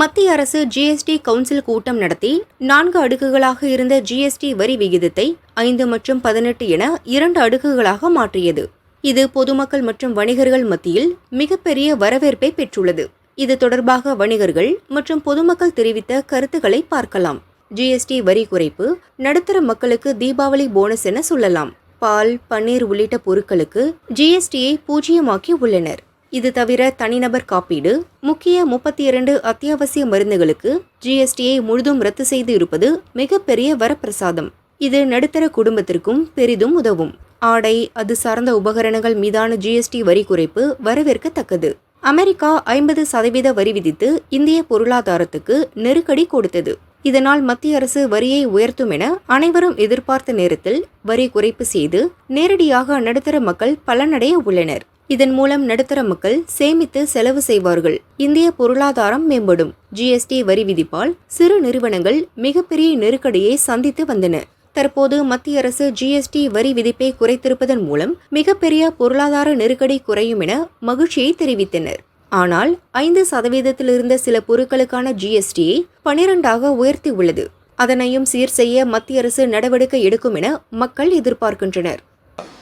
மத்திய அரசு GST council கூட்டம் நடத்தி நான்கு அடுக்குகளாக இருந்த ஜிஎஸ்டி வரி விகிதத்தை ஐந்து மற்றும் பதினெட்டு என இரண்டு அடுக்குகளாக மாற்றியது. இது பொதுமக்கள் மற்றும் வணிகர்கள் மத்தியில் மிகப்பெரிய வரவேற்பை பெற்றுள்ளது. இது தொடர்பாக வணிகர்கள் மற்றும் பொதுமக்கள் தெரிவித்த கருத்துக்களை பார்க்கலாம். ஜிஎஸ்டி வரி குறைப்பு நடுத்தர மக்களுக்கு தீபாவளி போனஸ் என சொல்லலாம். பால் பன்னீர் உள்ளிட்ட பொருட்களுக்கு ஜிஎஸ்டியை பூஜ்ஜியமாக்கி உள்ளனர். இது தவிர தனிநபர் காப்பீடு முக்கிய முப்பத்தி இரண்டு அத்தியாவசிய மருந்துகளுக்கு ஜிஎஸ்டியை முழுதும் ரத்து செய்து இருப்பது மிகப்பெரிய வரப்பிரசாதம். இது நடுத்தர குடும்பத்திற்கும் பெரிதும் உதவும். ஆடை அது சார்ந்த உபகரணங்கள் மீதான ஜிஎஸ்டி வரி குறைப்பு வரவேற்கத்தக்கது. அமெரிக்கா ஐம்பது சதவீத வரி விதித்து இந்திய பொருளாதாரத்துக்கு நெருக்கடி கொடுத்தது. இதனால் மத்திய அரசு வரியை உயர்த்தும் என அனைவரும் எதிர்பார்த்த நேரத்தில் வரி குறைப்பு செய்து நேரடியாக நடுத்தர மக்கள் பலனடைய உள்ளனர். இதன் மூலம் நடுத்தர மக்கள் சேமித்து செலவு செய்வார்கள். இந்திய பொருளாதாரம் மேம்படும். ஜிஎஸ்டி வரி விதிப்பால் சிறு நிறுவனங்கள் மிகப்பெரிய நெருக்கடியை சந்தித்து வந்தன. தற்போது மத்திய அரசு ஜிஎஸ்டி வரி விதிப்பை குறைத்திருப்பதன் மூலம் மிகப்பெரிய பொருளாதார நெருக்கடி குறையும் என மகிழ்ச்சியை தெரிவித்தனர். ஆனால் ஐந்து சதவீதத்தில் இருந்த சில பொருட்களுக்கான ஜிஎஸ்டியை பனிரெண்டாக உயர்த்தி உள்ளது. அதனையும் சீர் செய்ய மத்திய அரசு நடவடிக்கை எடுக்கும் என மக்கள் எதிர்பார்க்கின்றனர்.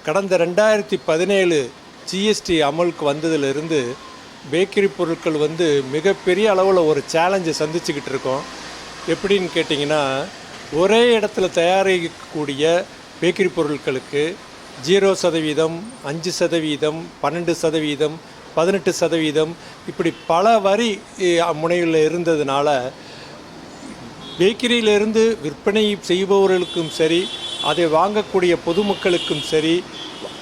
கடந்த ரெண்டாயிரத்தி பதினேழு ஜிஎஸ்டி அமலுக்கு வந்ததிலிருந்து பேக்கரி பொருட்கள் வந்து மிகப்பெரிய அளவில் ஒரு சேலஞ்சை சந்திச்சுக்கிட்டு இருக்கோம். எப்படின்னு கேட்டிங்கன்னா ஒரே இடத்துல தயாரிக்கக்கூடிய பேக்கரி பொருட்களுக்கு ஜீரோ சதவீதம் அஞ்சு சதவீதம் பன்னெண்டு சதவீதம் பதினெட்டு சதவீதம் இப்படி பல வரி முனையில் இருந்ததுனால பேக்கரியிலிருந்து விற்பனை செய்பவர்களுக்கும் சரி அதை வாங்கக்கூடிய பொதுமக்களுக்கும் சரி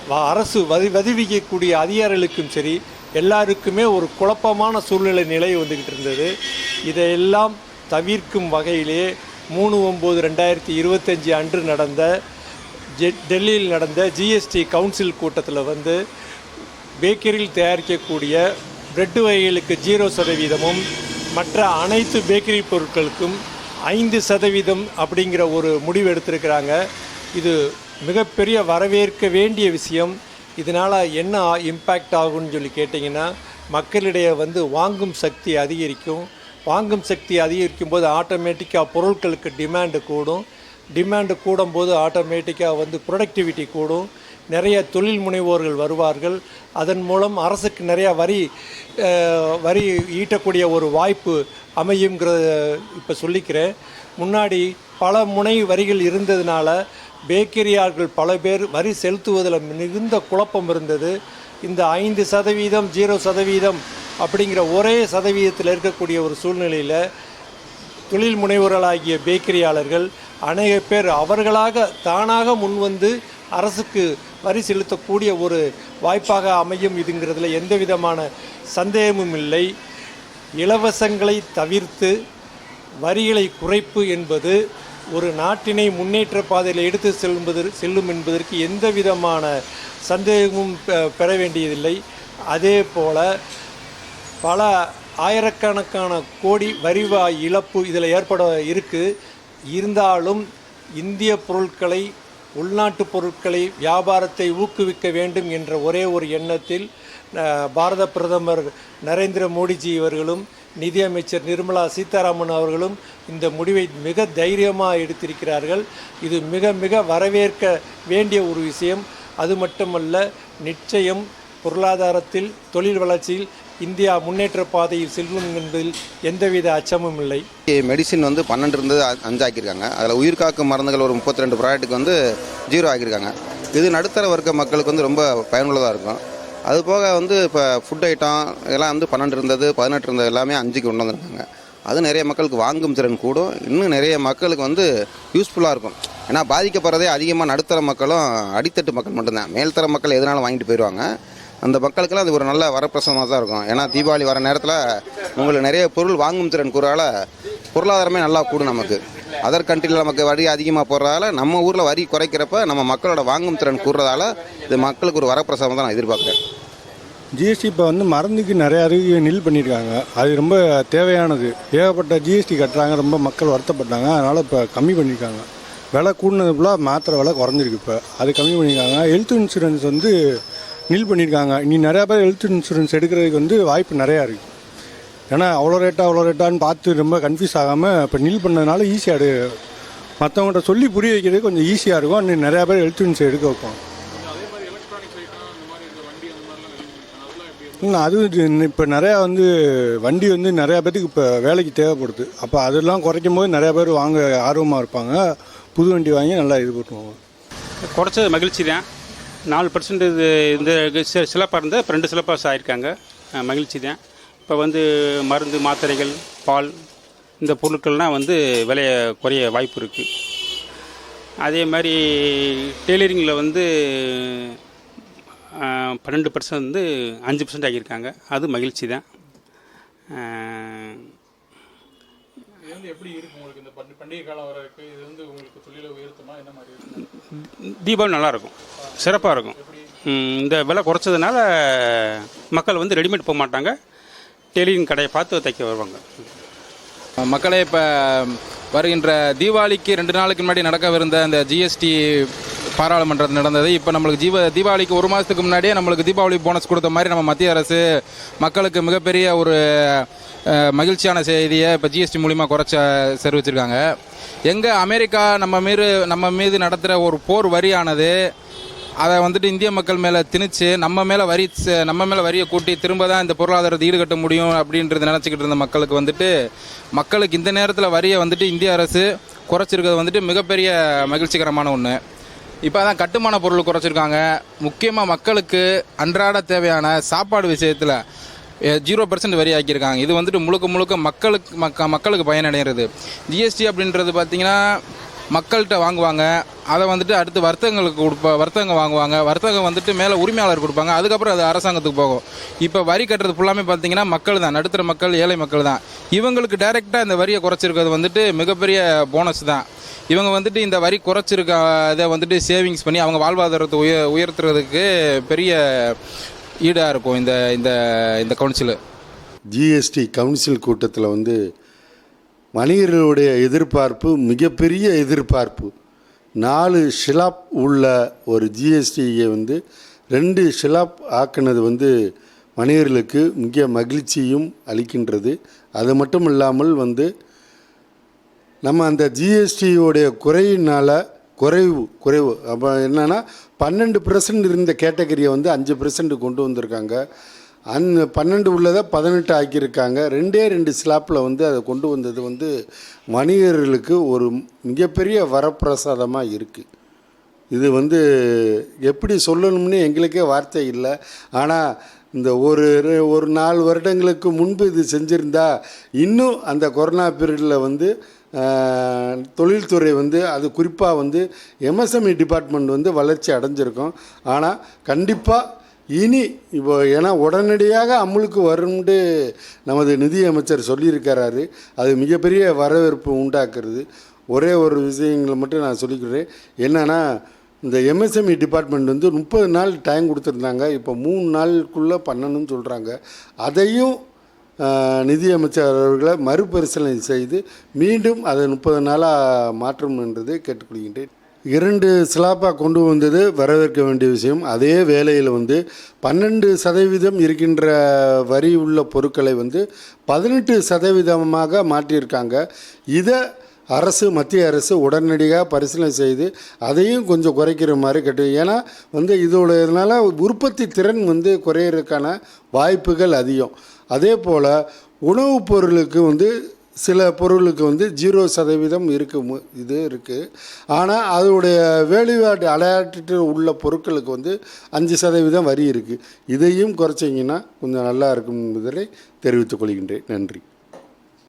அரசு வதி வதிவிக்கக்கூடிய அதிகாரிகளுக்கும் சரி எல்லாருக்குமே ஒரு குழப்பமான சூழ்நிலை நிலை வந்துக்கிட்டு இருந்தது. இதையெல்லாம் தவிர்க்கும் வகையிலே மூணு ஒம்பது ரெண்டாயிரத்தி இருபத்தஞ்சி அன்று நடந்த ஜெ- டெல்லியில் நடந்த ஜிஎஸ்டி கவுன்சில் கூட்டத்தில் வந்து பேக்கரியில் தயாரிக்கக்கூடிய பிரெட் வகைகளுக்கு ஜீரோ சதவீதமும் மற்ற அனைத்து பேக்கரி பொருட்களுக்கும் ஐந்து சதவீதம் அப்படிங்கிற ஒரு முடிவு எடுத்திருக்கிறாங்க. இது மிகப்பெரிய வரவேற்க வேண்டிய விஷயம் இதனால் என்ன இம்பேக்ட் ஆகும்னு சொல்லி கேட்டிங்கன்னா மக்களிடையே வந்து வாங்கும் சக்தி அதிகரிக்கும். வாங்கும் சக்தி அதிகரிக்கும் போது ஆட்டோமேட்டிக்காக பொருட்களுக்கு டிமாண்டு கூடும். டிமாண்டு கூடும்போது ஆட்டோமேட்டிக்காக வந்து ப்ரொடக்டிவிட்டி கூடும். நிறைய தொழில் முனைவோர்கள் வருவார்கள். அதன் மூலம் அரசுக்கு நிறையா வரி வரி ஈட்டக்கூடிய ஒரு வாய்ப்பு அமையுங்கிறத இப்போ சொல்லிக்கிறேன். முன்னாடி பல முனை வரிகள் இருந்ததுனால பேக்கரியார்கள் பல பேர் வரி செலுத்துவதில் மிகுந்த குழப்பம் இருந்தது. இந்த ஐந்து சதவீதம் ஜீரோ சதவீதம் அப்படிங்கிற ஒரே சதவீதத்தில் இருக்கக்கூடிய ஒரு சூழ்நிலையில் தொழில் முனைவோர்களாகிய பேக்கரியாளர்கள் அநேக பேர் அவர்களாக தானாக முன்வந்து அரசுக்கு வரி செலுத்தக்கூடிய ஒரு வாய்ப்பாக அமையும் இதுங்கிறதுல எந்த விதமான சந்தேகமும் இல்லை. இலவசங்களை தவிர்த்து வரிகளை குறைப்பு என்பது ஒரு நாட்டினை முன்னேற்ற பாதையில் எடுத்து செல்லும்பது செல்லும் என்பதற்கு எந்த விதமான சந்தேகமும் பெ- பெற வேண்டியதில்லை. அதே போல பல ஆயிரக்கணக்கான கோடி வரிவாய் இழப்பு இதில் ஏற்பட இருக்கு. இருந்தாலும் இந்திய பொருட்களை உள்நாட்டு பொருட்களை வியாபாரத்தை ஊக்குவிக்க வேண்டும் என்ற ஒரே ஒரு எண்ணத்தில் பாரத பிரதமர் நரேந்திர மோடிஜி அவர்களும் நிதியமைச்சர் நிர்மலா சீதாராமன் அவர்களும் இந்த முடிவை மிக தைரியமாக எடுத்திருக்கிறார்கள். இது மிக மிக வரவேற்க வேண்டிய ஒரு விஷயம். அது மட்டுமல்ல நிச்சயம் பொருளாதாரத்தில் தொழில் வளர்ச்சியில் இந்தியா முன்னேற்ற பாதையில் செல்லும் என்பதில் எந்தவித அச்சமும் இல்லை. மெடிசின் வந்து பன்னெண்டு இருந்தது அஞ்சு ஆக்கியிருக்காங்க. அதில் உயிர்காக்கும் மருந்துகள் ஒரு முப்பத்தி ரெண்டு ப்ராடக்ட்டுக்கு வந்து ஜீரோ ஆக்கியிருக்காங்க. இது நடுத்தர வர்க்க மக்களுக்கு வந்து ரொம்ப பயனுள்ளதாக இருக்கும். அது போக வந்து இப்போ ஃபுட் ஐட்டம் எல்லாம் வந்து பன்னெண்டு இருந்தது பதினெட்டு இருந்தது எல்லாமே அஞ்சுக்கு கொண்டு வந்திருக்காங்க. அது நிறைய மக்களுக்கு வாங்கும் திறன் கூடும். இன்னும் நிறைய மக்களுக்கு வந்து யூஸ்ஃபுல்லாக இருக்கும். ஏன்னா பாதிக்கப்படுறதே அதிகமாக நடுத்தர மக்களும் அடித்தட்டு மக்கள் மட்டும்தான். மேல்தர மக்கள் எதனாலும் வாங்கிட்டு போயிடுவாங்க அந்த மக்களுக்கெல்லாம் அது ஒரு நல்ல வரப்பிரசமாக தான் இருக்கும். ஏன்னா தீபாவளி வர நேரத்தில் உங்களுக்கு நிறைய பொருள் வாங்கும் திறன் கூறால பொருளாதாரமே நல்லா கூடும் நமக்கு. அதர் கண்ட்ரியில் நமக்கு வரி அதிகமாக போடுறதால நம்ம ஊரில் வரி குறைக்கிறப்ப நம்ம மக்களோட வாங்கும் திறன் கூடுறதால இது மக்களுக்கு ஒரு வரப்பிரசவம் தான் நான் எதிர்பார்க்குறேன். ஜிஎஸ்டி இப்போ வந்து மருந்துக்கு நிறைய அறிவு நில் பண்ணியிருக்காங்க அது ரொம்ப தேவையானது. ஏகப்பட்ட ஜிஎஸ்டி கட்டுறாங்க. ரொம்ப மக்கள் வருத்தப்பட்டாங்க. அதனால் இப்போ கம்மி பண்ணியிருக்காங்க விலை கூடினது ஃபுல்லாக மாத்திரை விலை குறைஞ்சிருக்கு இப்போ. அது கம்மி பண்ணியிருக்காங்க ஹெல்த் இன்சூரன்ஸ் வந்து நில் பண்ணியிருக்காங்க இனி நிறையா பேர் ஹெல்த் இன்சூரன்ஸ் எடுக்கிறதுக்கு வந்து வாய்ப்பு நிறையா இருக்குது ஏன்னா அவ்வளோ ரேட்டா அவ்வளோ ரேட்டான்னு பார்த்து ரொம்ப கன்ஃபியூஸ் ஆகாமல் இப்போ நில் பண்ணதுனால ஈஸியாக மற்றவங்கள்ட்ட சொல்லி புரிய வைக்கிறது கொஞ்சம் ஈஸியாக இருக்கும். இன்னும் நிறையா பேர் ஹெல்த் இன்சூரன்ஸ் எடுக்க வைப்போம் அதுவும் இப்போ நிறையா வந்து வண்டி வந்து நிறையா பேத்துக்கு இப்போ வேலைக்கு தேவைப்படுது. அப்போ அதெல்லாம் குறைக்கும் போது நிறையா பேர் வாங்க ஆர்வமாக இருப்பாங்க. புது வண்டி வாங்கி நல்லா இது பண்ணுவாங்க. குறைச்சது மகிழ்ச்சி தான். நாலு பர்சன்ட் இது இந்த சிலப்பாக இருந்தால் இப்போ ரெண்டு சிலப்பாஸ் ஆயிருக்காங்க மகிழ்ச்சி தான். இப்போ வந்து மருந்து மாத்திரைகள் பால் இந்த பொருட்கள்லாம் வந்து விலையை குறைய வாய்ப்பு இருக்குது அதே மாதிரி டெய்லரிங்கில் வந்து பன்னெண்டு பர்சன்ட் வந்து அஞ்சு பர்சன்ட் ஆகியிருக்காங்க. அது மகிழ்ச்சி தான். அஹ், இது வந்து எப்படி இருக்கு உங்களுக்கு இந்த பண்டி- பண்டிகை காலம் வர இருக்கு இது வந்து உங்களுக்கு தொழிலை உயர்த்துமா? என்ன மாதிரி இருக்கு? தீபாவளி நல்லாயிருக்கும். சிறப்பாக இருக்கும். ம், இந்த விலை குறைச்சதுனால மக்கள் வந்து ரெடிமேட் போக மாட்டாங்க. டெய்லரிங் கடையை பார்த்து தைக்க வருவாங்க. மக்களே இப்போ வருகின்ற தீபாவளிக்கு ரெண்டு நாளுக்கு முன்னாடி நடக்கவிருந்த அந்த ஜிஎஸ்டி பாராளுமன்றத்தில் நடந்தது. இப்போ நம்மளுக்கு ஜீவ தீபாவளிக்கு ஒரு மாதத்துக்கு முன்னாடியே நம்மளுக்கு தீபாவளி போனஸ் கொடுத்த மாதிரி நம்ம மத்திய அரசு மக்களுக்கு மிகப்பெரிய ஒரு மகிழ்ச்சியான செய்தியை இப்போ ஜிஎஸ்டி மூலிமா குறைச்ச தெரிவிச்சிருக்காங்க. எங்கே அமெரிக்கா நம்ம மீது நம்ம மீது நடத்துகிற ஒரு போர் வரியானது அதை வந்துட்டு இந்திய மக்கள் மேலே திணிச்சு நம்ம மேலே வரி ச- நம்ம மேலே வரியை கூட்டி திரும்ப தான் இந்த பொருளாதாரத்தை ஈடுகட்ட முடியும் அப்படின்றது நினச்சிக்கிட்டு இருந்த மக்களுக்கு வந்துட்டு மக்களுக்கு இந்த நேரத்தில் வரியை வந்துட்டு இந்திய அரசு குறைச்சிருக்கிறது வந்துட்டு மிகப்பெரிய மகிழ்ச்சிகரமான ஒன்று இப்போ தான் கட்டுமான பொருள் குறைச்சிருக்காங்க. முக்கியமாக மக்களுக்கு அன்றாட தேவையான சாப்பாடு விஷயத்தில் ஜீரோ பர்சன்ட் வரி ஆக்கியிருக்காங்க இது வந்துட்டு முழுக்க முழுக்க மக்களுக்கு மக்க மக்களுக்கு பயனடைகிறது. ஜிஎஸ்டி அப்படின்றது பார்த்தீங்கன்னா மக்கள்கிட்ட வாங்குவாங்க. அதை வந்துட்டு அடுத்து வர்த்தகங்களுக்கு கொடுப்பா வர்த்தகம் வாங்குவாங்க. வர்த்தகம் வந்துட்டு மேலே உரிமையாளர் கொடுப்பாங்க. அதுக்கப்புறம் அது அரசாங்கத்துக்கு போகும். இப்போ வரி கட்டுறது ஃபுல்லாமே பார்த்தீங்கன்னா மக்கள் தான் நடுத்தர மக்கள் ஏழை மக்கள் தான் இவங்களுக்கு டைரெக்டாக இந்த வரியை குறைச்சிருக்கிறது வந்துட்டு மிகப்பெரிய போனஸ் தான். இவங்க வந்துட்டு இந்த வரி குறைச்சிருக்க இதை வந்துட்டு சேவிங்ஸ் பண்ணி அவங்க வாழ்வாதாரத்தை உய உயர்த்துறதுக்கு பெரிய ஈடாக இருக்கும் இந்த இந்த இந்த கவுன்சிலு ஜிஎஸ்டி கவுன்சில் கூட்டத்தில் வந்து வணிகர்களுடைய எதிர்பார்ப்பு மிகப்பெரிய எதிர்பார்ப்பு. நாலு ஷிலாப் உள்ள ஒரு ஜிஎஸ்டியை வந்து ரெண்டு ஷிலாப் ஆக்குனது வந்து வணிகர்களுக்கு மிக மகிழ்ச்சியும் அளிக்கின்றது. அது மட்டும் இல்லாமல் வந்து நம்ம அந்த ஜிஎஸ்டியோடைய குறையினால் குறைவு குறைவு. அப்போ என்னென்னா பன்னெண்டு பர்சன்ட் இருந்த கேட்டகரியை வந்து அஞ்சு பர்சன்ட் கொண்டு வந்திருக்காங்க. அந் பன்னெண்டு உள்ளதை பதினெட்டு ஆக்கியிருக்காங்க. ரெண்டே ரெண்டு ஸ்லாப்பில் வந்து அதை கொண்டு வந்தது வந்து வணிகர்களுக்கு ஒரு மிகப்பெரிய வரப்பிரசாதமாக இருக்குது இது வந்து எப்படி சொல்லணும்னு எங்களுக்கே வார்த்தை இல்லை. ஆனால் இந்த ஒரு ஒரு நாலு வருடங்களுக்கு முன்பு இது செஞ்சுருந்தா இன்னும் அந்த கொரோனா பீரியடில் வந்து தொழில்துறை வந்து அது குறிப்பாக வந்து எம்எஸ்எம்இ டிபார்ட்மெண்ட் வந்து வளர்ச்சி அடைஞ்சிருக்கும். ஆனால் கண்டிப்பாக இனி இப்போ ஏன்னா உடனடியாக அமுலுக்கு வரும்னு நமது நிதியமைச்சர் சொல்லியிருக்கிறாரு. அது மிகப்பெரிய வரவேற்பு உண்டாக்குறது. ஒரே ஒரு விஷயங்களை மட்டும் நான் சொல்லிக்கிறேன். என்னென்னா இந்த எம்எஸ்எம்இ டிபார்ட்மெண்ட் வந்து முப்பது நாள் டைம் கொடுத்துருந்தாங்க. இப்போ மூணு நாளுக்குள்ளே பண்ணணும்னு சொல்கிறாங்க அதையும் நிதியமைச்சர் அவர்களை மறுபரிசீலனை செய்து மீண்டும் அதை முப்பது நாளாக மாற்றம் என்றதை கேட்டுக்கொள்கின்றேன். இரண்டு சிலாப்பாக கொண்டு வந்தது வரவேற்க வேண்டிய விஷயம். அதே வேலையில் வந்து பன்னெண்டு சதவீதம் இருக்கின்ற வரி உள்ள பொருட்களை வந்து பதினெட்டு சதவீதமாக மாற்றியிருக்காங்க. இதை அரசு மத்திய அரசு உடனடியாக பரிசீலனை செய்து அதையும் கொஞ்சம் குறைக்கிற மாதிரி கேட்டு. ஏன்னா வந்து இதோட இதனால் உற்பத்தி திறன் வந்து குறையிறதுக்கான வாய்ப்புகள் அதிகம். அதே போல் உணவுப் பொருளுக்கு வந்து சில பொருளுக்கு வந்து ஜீரோ சதவீதம் இருக்கு மு- இது இருக்குது ஆனால் அதோடைய வேலைவாட்டு அலையாட்டு உள்ள பொருட்களுக்கு வந்து அஞ்சு சதவீதம் வரி இருக்குது இதையும் குறைச்சிங்கன்னா கொஞ்சம் நல்லா இருக்கும் என்பதை தெரிவித்துக் கொள்கின்றேன். நன்றி.